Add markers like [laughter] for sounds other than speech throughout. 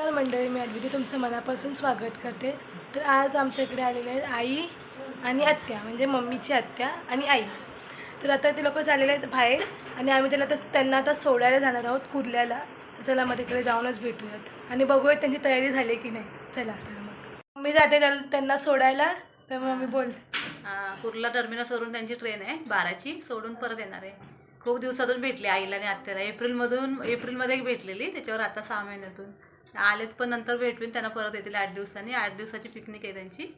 नमस्कार मंडळी मी अद्विती तुमचं मनापासून स्वागत करते. तर आज आमच्या इकडे आलेले आहेत आई आणि आत्या म्हणजे मम्मीची आत्या आणि आई. तर आता ते लोक चाललेले आहेत बाहेर आणि आम्ही त्याला तर त्यांना आता सोडायला जाणार आहोत कुर्ल्याला. तर चला मग तिकडे जाऊनच भेटूयात. आणि बघूयात त्यांची तयारी झाली की नाही. चला तर मग. मम्मी जाते त्याला त्यांना सोडायला. तर मम्मी बोल. कुर्ला टर्मिनसवरून त्यांची ट्रेन आहे बाराची. सोडून परत येणार आहे. खूप दिवसातून भेटले आईला आणि आत्याला. एप्रिलमधून एप्रिलमध्ये एक भेटलेली त्याच्यावर आता सहा महिन्यातून. आलेत पण नंतर भेटवीन त्यांना परत येतील आठ दिवसांनी. आठ दिवसाची पिकनिक आहे त्यांची.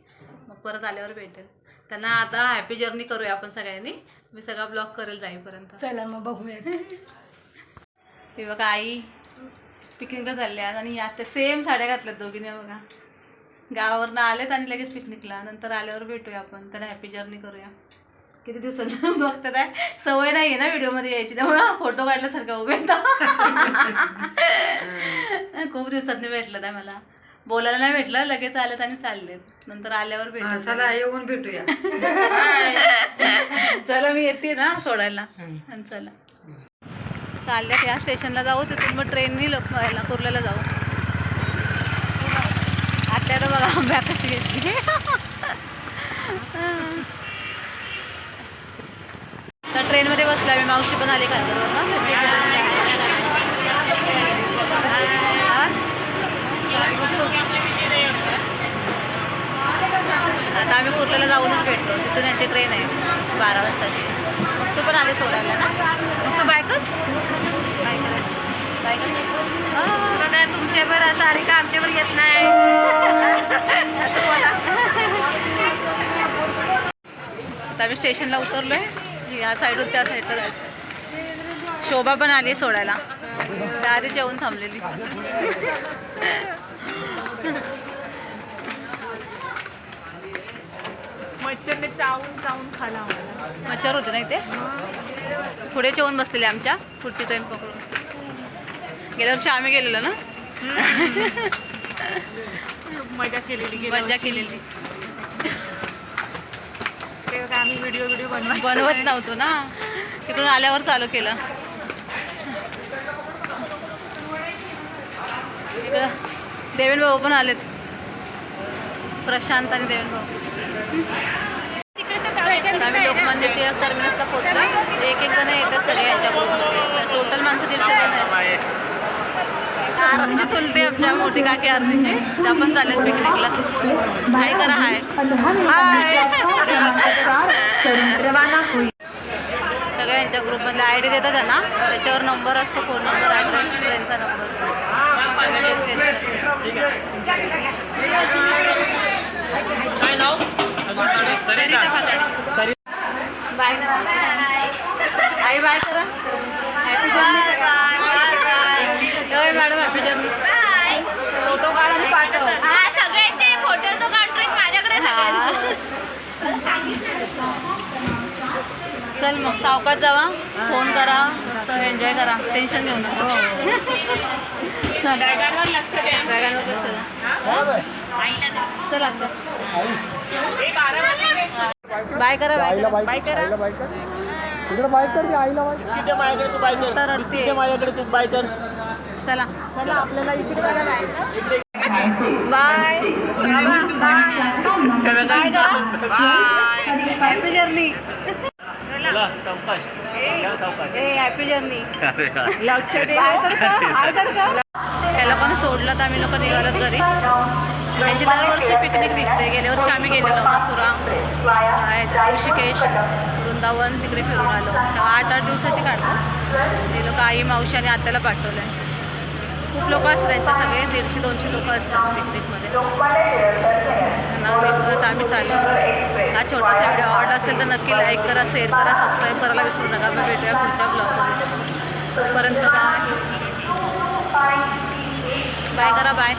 मग परत आल्यावर भेटेल. त्यांना आता हॅपी जर्नी करूया आपण सगळ्यांनी. मी सगळा ब्लॉग करेल जाईपर्यंत. चला मग बघूयात. [laughs] हे बघा आई पिकनिकला चालल्या आणि या त्या सेम साड्या घातल्यात दोघींनी बघा. गावावरनं आलेत आणि लगेच पिकनिकला नंतर आल्यावर भेटूया आपण. त्यांना हॅपी जर्नी करूया. किती दिवसांनी [laughs] बघतात आहे. सवय नाही आहे ना व्हिडिओमध्ये यायची त्यामुळं फोटो काढल्यासारखं उभे. खूप दिवसांनी भेटलं आहे मला. बोलायला नाही भेटलं लगेच आलेत आणि चाललेत. नंतर आल्यावर भेटू चला येऊन भेटूया. चला मी येते ना सोडायला. आणि चला. चालल्यात या स्टेशनला जाऊ तिथून मग ट्रेननी व्हायला कुर्ल्याला जाऊ. आता बघा आंब्या कशी घेतली तर ट्रेनमध्ये बसला मी मावशी पण आली आता आम्ही कुर्ल्याला जाऊनच भेटलो. तिथून यांची ट्रेन आहे बारा वाजताची. तू पण आले सोडायला ना? मग तू बाय कर. बाय करायचं बाय कर. बघा तुमच्या बरं सारी का आमच्या बरं येत नाही. असं बोला. आता आम्ही स्टेशनला उतरलो आहे या साईडून त्या साईडला जायचं. शोभा पण आली सोडायला. त्या आधीच येऊन थांबलेली. मच्छरने चावून चावून खाला मच्छर होते नाही ते पुढे येऊन बसलेले आमच्या पुढची ट्रेन पकडून. गेल्या वर्षी आम्ही गेलेलो ना? मजा केलेली मजा केलेली. आम्ही व्हिडिओ व्हिडिओ बनवायचो बनवत नव्हतो ना? तिकडून आल्यावर चालू केलं. इकडं देवेन भाऊ पण आलेत. प्रशांत आणि देवेन भाऊ. आम्ही लोकमान्य टिळक टर्मिनसला पोहोचलो. एक एक जण येतात सगळे यांच्या ग्रुपमध्ये टोटल माणसं दीडशे जण आहेत. आरतीची चुलते आमच्या मोठी काकी आरतीचे. त्या पण चालेल पिकनिकला हाय करा हाय. सगळ्या यांच्या ग्रुपमधले आय डी देतात त्यांना. त्याच्यावर नंबर असतो फोन नंबर ॲड्रेस त्यांचा नंबर. बाय करा. आई बाय करा. Happy bye madam happy journey photo काढा आणि पाठव हा सगळ्यांचे फोटोचं कॉन्ट्रॅक्ट माझ्याकडे चल मग सावकाश जावा. फोन करा. मस्त एन्जॉय करा. टेन्शन घेऊ नका. चल. बॅगांवर लक्ष द्या. चल आता. बाय करा बाय करा. बाय करा इकडे बाय कर. ती आईला बाय किती माझ्याकडे तू बाय कर. तर रडते. किती माझ्याकडे तू बाय कर. चला. चला आपल्याला इकडे बघा bye. Bye. Bye. Happy journey सावकाश या सावकाश ए हॅपी जर्नी लक्ष दे बाय करता हाय करता त्याला पण सोडलं तर आम्ही लोक निघालोत घरी. त्यांची दरवर्षी पिकनिक निघते गेल्या वर्षी आम्ही गेलेलो मथुरा. काय ऋषिकेश वृंदावन तिकडे फिरून आलो. आठ आठ दिवसाची काढतो. ते लोक आई मावशी आणि आत्याला पाठवलं आहे खूप लोक असतात त्यांचे सगळे दीडशे दोनशे लोक असतात पिकनिकमध्ये. त्यांना आम्ही चालू हा छोटासा व्हिडिओ आवडला असेल तर नक्की लाईक करा शेअर करा सबस्क्राईब करायला विसरू नका. आपण भेटूया पुढच्या ब्लॉगमध्ये तोपर्यंत बाय बाय करा bye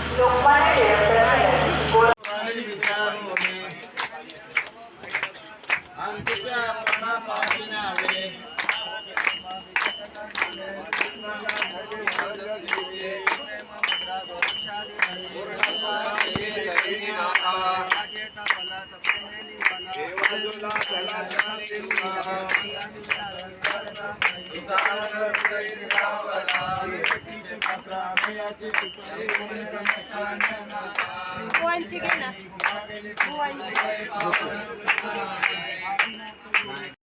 One chicken. One chicken.